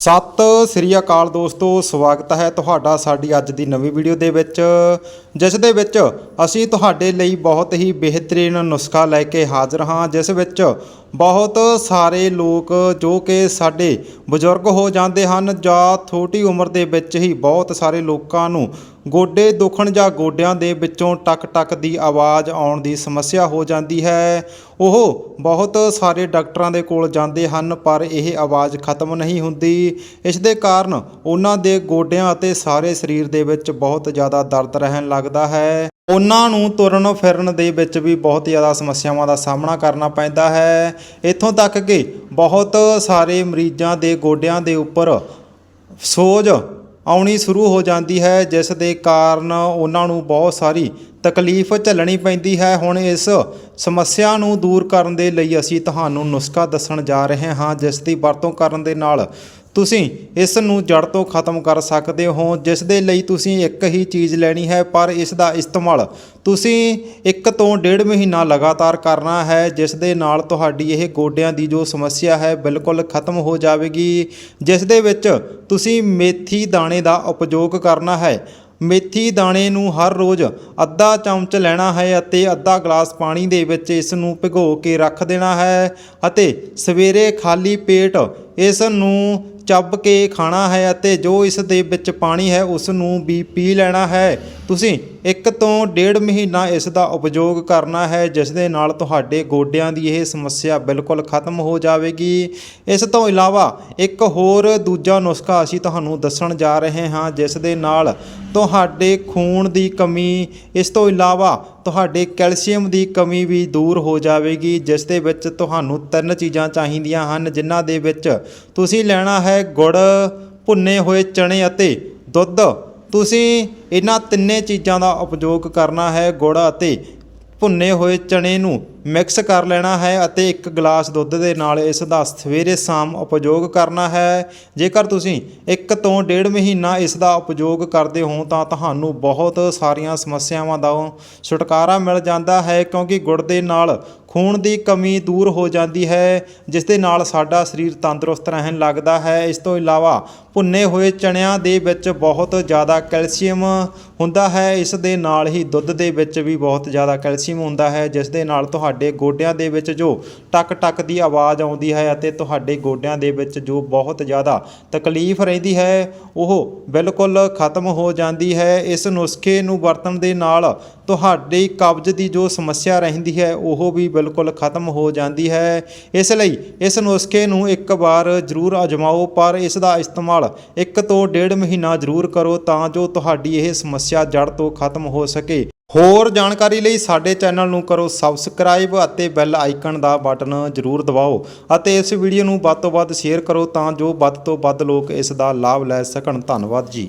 ਸਤਿ ਸ੍ਰੀ ਅਕਾਲ ਦੋਸਤੋ, ਸਵਾਗਤ ਹੈ ਤੁਹਾਡਾ ਸਾਡੀ ਅੱਜ ਦੀ ਨਵੀਂ ਵੀਡੀਓ ਦੇ ਵਿੱਚ, ਜਿਸ ਦੇ ਵਿੱਚ ਅਸੀਂ ਤੁਹਾਡੇ ਲਈ ਬਹੁਤ ਹੀ ਬਿਹਤਰੀਨ ਨੁਸਖਾ ਲੈ ਕੇ ਹਾਜ਼ਰ ਹਾਂ, ਜਿਸ ਵਿੱਚ ਬਹੁਤ ਸਾਰੇ ਲੋਕ ਜੋ ਕਿ ਸਾਡੇ ਬਜ਼ੁਰਗ ਹੋ ਜਾਂਦੇ ਹਨ ਜਾਂ ਛੋਟੀ ਉਮਰ ਦੇ ਵਿੱਚ ਹੀ ਬਹੁਤ ਸਾਰੇ ਲੋਕਾਂ ਨੂੰ ਗੋਡੇ ਦੁਖਣ ਜਾਂ ਗੋਡਿਆਂ ਦੇ ਵਿੱਚੋਂ ਟਕ ਟਕ ਦੀ ਆਵਾਜ਼ ਆਉਣ ਦੀ ਸਮੱਸਿਆ ਹੋ ਜਾਂਦੀ ਹੈ। ਉਹ ਬਹੁਤ ਸਾਰੇ ਡਾਕਟਰਾਂ ਦੇ ਕੋਲ ਜਾਂਦੇ ਹਨ, ਪਰ ਇਹ ਆਵਾਜ਼ ਖਤਮ ਨਹੀਂ ਹੁੰਦੀ। ਇਸ ਦੇ ਕਾਰਨ ਉਹਨਾਂ ਦੇ ਗੋਡਿਆਂ ਅਤੇ ਸਾਰੇ ਸਰੀਰ ਦੇ ਵਿੱਚ ਬਹੁਤ ਜ਼ਿਆਦਾ ਦਰਦ ਰਹਿਣ ਲੱਗਦਾ ਹੈ। ਉਹਨਾਂ ਨੂੰ ਤੁਰਨ ਫਿਰਨ ਦੇ ਵਿੱਚ ਵੀ ਬਹੁਤ ਜ਼ਿਆਦਾ ਸਮੱਸਿਆਵਾਂ ਦਾ ਸਾਹਮਣਾ ਕਰਨਾ ਪੈਂਦਾ ਹੈ। ਇੱਥੋਂ ਤੱਕ ਕਿ ਬਹੁਤ ਸਾਰੇ ਮਰੀਜ਼ਾਂ ਦੇ ਗੋਡਿਆਂ ਦੇ ਉੱਪਰ ਸੋਜ ਆਉਣੀ ਸ਼ੁਰੂ ਹੋ ਜਾਂਦੀ ਹੈ, ਜਿਸ ਦੇ ਕਾਰਨ ਉਹਨਾਂ ਨੂੰ ਬਹੁਤ ਸਾਰੀ ਤਕਲੀਫ ਝੱਲਣੀ ਪੈਂਦੀ ਹੈ। ਹੁਣ ਇਸ ਸਮੱਸਿਆ ਨੂੰ ਦੂਰ ਕਰਨ ਦੇ ਲਈ ਅਸੀਂ ਤੁਹਾਨੂੰ ਨੁਸਖਾ ਦੱਸਣ ਜਾ ਰਹੇ ਹਾਂ, ਜਿਸ ਦੀ ਵਰਤੋਂ ਕਰਨ ਦੇ ਨਾਲ ਤੁਸੀਂ ਇਸ ਨੂੰ ਜੜ ਤੋਂ ਖਤਮ ਕਰ ਸਕਦੇ ਹੋ, ਜਿਸ ਦੇ ਲਈ ਤੁਸੀਂ ਇੱਕ ਹੀ ਚੀਜ਼ ਲੈਣੀ ਹੈ, ਪਰ ਇਸ ਦਾ ਇਸਤੇਮਾਲ ਤੁਸੀਂ ਇੱਕ ਤੋਂ ਡੇਢ ਮਹੀਨਾ ਲਗਾਤਾਰ ਕਰਨਾ ਹੈ, ਜਿਸ ਦੇ ਨਾਲ ਤੁਹਾਡੀ ਇਹ ਗੋਡਿਆਂ ਦੀ ਜੋ ਸਮੱਸਿਆ ਹੈ, ਬਿਲਕੁਲ ਖਤਮ ਹੋ ਜਾਵੇਗੀ, ਜਿਸ ਦੇ ਵਿੱਚ ਤੁਸੀਂ ਮੇਥੀ ਦਾਣੇ ਦਾ ਉਪਯੋਗ ਕਰਨਾ ਹੈ। ਮੇਥੀ ਦਾਣੇ ਨੂੰ ਹਰ ਰੋਜ਼ ਅੱਧਾ ਚਮਚ ਲੈਣਾ ਹੈ ਅਤੇ ਅੱਧਾ ਗਲਾਸ ਪਾਣੀ ਦੇ ਵਿੱਚ ਇਸ ਨੂੰ ਭਿਗੋ ਕੇ ਰੱਖ ਦੇਣਾ ਹੈ ਅਤੇ ਸਵੇਰੇ ਖਾਲੀ ਪੇਟ ਇਸ ਨੂੰ ਚੱਬ ਕੇ ਖਾਣਾ ਹੈ ਅਤੇ ਜੋ ਇਸ ਦੇ ਵਿੱਚ ਪਾਣੀ ਹੈ, ਉਸ ਨੂੰ ਵੀ ਪੀ ਲੈਣਾ ਹੈ। ਤੁਸੀਂ ਇੱਕ ਤੋਂ ਡੇਢ ਮਹੀਨਾ ਇਸ ਦਾ ਉਪਯੋਗ ਕਰਨਾ ਹੈ, ਜਿਸ ਦੇ ਨਾਲ ਤੁਹਾਡੇ ਗੋਡਿਆਂ ਦੀ ਇਹ ਸਮੱਸਿਆ ਬਿਲਕੁਲ ਖਤਮ ਹੋ ਜਾਵੇਗੀ। ਇਸ ਤੋਂ ਇਲਾਵਾ ਇੱਕ ਹੋਰ ਦੂਜਾ ਨੁਸਖਾ ਅਸੀਂ ਤੁਹਾਨੂੰ ਦੱਸਣ ਜਾ ਰਹੇ ਹਾਂ, ਜਿਸ ਦੇ ਨਾਲ ਤੁਹਾਡੇ ਖੂਨ ਦੀ ਕਮੀ, ਇਸ ਤੋਂ ਇਲਾਵਾ ਤੁਹਾਡੇ ਕੈਲਸ਼ੀਅਮ ਦੀ ਕਮੀ ਵੀ ਦੂਰ ਹੋ ਜਾਵੇਗੀ, ਜਿਸ ਦੇ ਵਿੱਚ ਤੁਹਾਨੂੰ ਤਿੰਨ ਚੀਜ਼ਾਂ ਚਾਹੀਦੀਆਂ ਹਨ, ਜਿਨ੍ਹਾਂ ਦੇ ਵਿੱਚ ਤੁਸੀਂ ਲੈਣਾ ਹੈ ਗੁੜ, ਭੁੰਨੇ ਹੋਏ ਚਣੇ ਅਤੇ ਦੁੱਧ। ਤੁਸੀਂ ਇਹਨਾਂ ਤਿੰਨੇ ਚੀਜ਼ਾਂ ਦਾ ਉਪਯੋਗ ਕਰਨਾ ਹੈ ਗੁੜ ਅਤੇ ਭੁੰਨੇ ਹੋਏ ਚਣੇ ਨੂੰ। ਮਿਕਸ ਕਰ ਲੈਣਾ ਹੈ ਅਤੇ ਇੱਕ ਗਲਾਸ ਦੁੱਧ ਦੇ ਨਾਲ ਇਸ ਦਾ ਸਵੇਰੇ ਸ਼ਾਮ ਉਪਯੋਗ ਕਰਨਾ ਹੈ। ਜੇਕਰ ਤੁਸੀਂ ਇੱਕ ਤੋਂ ਡੇਢ ਮਹੀਨਾ ਇਸ ਦਾ ਉਪਯੋਗ ਕਰਦੇ ਹੋ ਤਾਂ ਤੁਹਾਨੂੰ ਬਹੁਤ ਸਾਰੀਆਂ ਸਮੱਸਿਆਵਾਂ ਦਾ ਛੁਟਕਾਰਾ ਮਿਲ ਜਾਂਦਾ ਹੈ ਕਿਉਂਕਿ ਗੁੜ ਦੇ ਨਾਲ ਖੂਨ ਦੀ ਕਮੀ ਦੂਰ ਹੋ ਜਾਂਦੀ ਹੈ, ਜਿਸ ਦੇ ਨਾਲ ਸਾਡਾ ਸਰੀਰ ਤੰਦਰੁਸਤ ਰਹਿਣ ਲੱਗਦਾ ਹੈ। ਇਸ ਤੋਂ ਇਲਾਵਾ ਭੁੰਨੇ ਹੋਏ ਚਣਿਆਂ ਦੇ ਵਿੱਚ ਬਹੁਤ ਜ਼ਿਆਦਾ ਕੈਲਸ਼ੀਅਮ ਹੁੰਦਾ ਹੈ। ਇਸ ਦੇ ਨਾਲ ਹੀ ਦੁੱਧ ਦੇ ਵਿੱਚ ਵੀ ਬਹੁਤ ਜ਼ਿਆਦਾ ਕੈਲਸ਼ੀਅਮ ਹੁੰਦਾ ਹੈ, ਜਿਸ ਦੇ ਨਾਲ ਤੁਹਾਡੇ ਤੁਹਾਡੇ ਗੋਡਿਆਂ ਦੇ ਵਿੱਚ ਜੋ ਟਕ ਟਕ ਦੀ ਆਵਾਜ਼ ਆਉਂਦੀ ਹੈ ਅਤੇ ਤੁਹਾਡੇ ਗੋਡਿਆਂ ਦੇ ਵਿੱਚ ਜੋ ਬਹੁਤ ਜ਼ਿਆਦਾ ਤਕਲੀਫ ਰਹਿੰਦੀ ਹੈ, ਉਹ ਬਿਲਕੁਲ ਖਤਮ ਹੋ ਜਾਂਦੀ ਹੈ। ਇਸ ਨੁਸਖੇ ਨੂੰ ਵਰਤਣ ਦੇ ਨਾਲ ਤੁਹਾਡੀ ਕਬਜ਼ ਦੀ ਜੋ ਸਮੱਸਿਆ ਰਹਿੰਦੀ ਹੈ, ਉਹ ਵੀ ਬਿਲਕੁਲ ਖਤਮ ਹੋ ਜਾਂਦੀ ਹੈ। ਇਸ ਲਈ ਇਸ ਨੁਸਖੇ ਨੂੰ ਇੱਕ ਵਾਰ ਜ਼ਰੂਰ ਅਜਮਾਓ, ਪਰ ਇਸ ਦਾ ਇਸਤੇਮਾਲ ਇੱਕ ਤੋਂ ਡੇਢ ਮਹੀਨਾ ਜ਼ਰੂਰ ਕਰੋ ਤਾਂ ਜੋ ਤੁਹਾਡੀ ਇਹ ਸਮੱਸਿਆ ਜੜ ਤੋਂ ਖਤਮ ਹੋ ਸਕੇ। ਹੋਰ ਜਾਣਕਾਰੀ ਲਈ ਸਾਡੇ ਚੈਨਲ ਨੂੰ ਕਰੋ ਸਬਸਕ੍ਰਾਈਬ ਅਤੇ ਬੈਲ ਆਈਕਨ ਦਾ ਬਟਨ ਜ਼ਰੂਰ ਦਬਾਓ ਅਤੇ ਇਸ ਵੀਡੀਓ ਨੂੰ ਵੱਧ ਤੋਂ ਵੱਧ ਸ਼ੇਅਰ ਕਰੋ ਤਾਂ ਜੋ ਵੱਧ ਤੋਂ ਵੱਧ ਲੋਕ ਇਸ ਦਾ ਲਾਭ ਲੈ ਸਕਣ। ਧੰਨਵਾਦ ਜੀ।